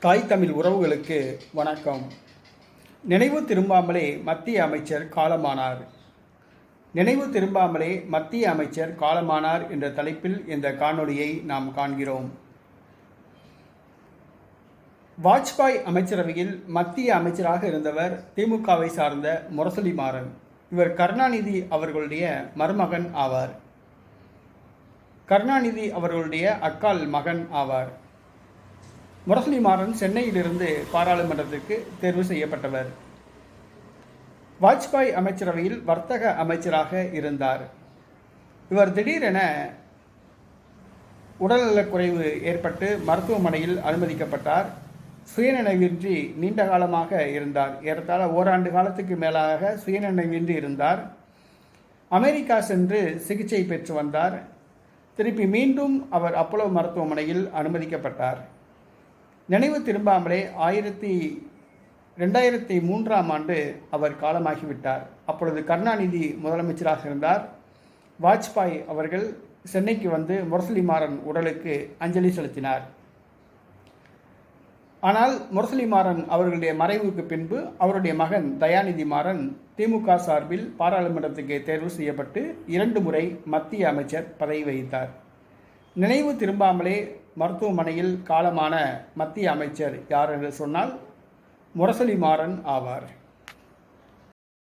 தாய் தமிழ் உறவுகளுக்கு வணக்கம். நினைவு திரும்பாமலே மத்திய அமைச்சர் காலமானார். நினைவு திரும்பாமலே மத்திய அமைச்சர் காலமானார் என்ற தலைப்பில் இந்த காணொளியை நாம் காண்கிறோம். வாஜ்பாய் அமைச்சரவையில் மத்திய அமைச்சராக இருந்தவர் திமுகவை சார்ந்த முரசொலி மாறன். இவர் கருணாநிதி அவர்களுடைய மருமகன் ஆவார். கருணாநிதி அவர்களுடைய அக்கால் மகன் ஆவார். முரசலி மாறன் சென்னையிலிருந்து பாராளுமன்றத்திற்கு தேர்வு செய்யப்பட்டவர். வாஜ்பாய் அமைச்சரவையில் வர்த்தக அமைச்சராக இருந்தார். இவர் திடீரென உடல்நலக்குறைவு ஏற்பட்டு மருத்துவமனையில் அனுமதிக்கப்பட்டார். சுயநினைவின்றி நீண்ட காலமாக இருந்தார். ஏறத்தாழ ஓராண்டு காலத்துக்கு மேலாக சுயநினைவின்றி இருந்தார். அமெரிக்கா சென்று சிகிச்சை பெற்று வந்தார். திருப்பி மீண்டும் அவர் அப்போலோ மருத்துவமனையில் அனுமதிக்கப்பட்டார். நினைவு திரும்பாமலே ஆயிரத்தி ரெண்டாயிரத்தி மூன்றாம் ஆண்டு அவர் காலமாகிவிட்டார். அப்பொழுது கருணாநிதி முதலமைச்சராக இருந்தார். வாஜ்பாய் அவர்கள் சென்னைக்கு வந்து முரசலிமாறன் உடலுக்கு அஞ்சலி செலுத்தினார். ஆனால் முரசலிமாறன் அவர்களுடைய மறைவுக்கு பின்பு அவருடைய மகன் தயாநிதி மாறன் திமுக சார்பில் பாராளுமன்றத்துக்கு தேர்வு செய்யப்பட்டு இரண்டு முறை மத்திய அமைச்சர் பதவி வகித்தார். நினைவு திரும்பாமலே மருத்துவமனையில் காலமான மத்திய அமைச்சர் யார் என்று சொன்னால் முரசொலி மாறன் ஆவார்.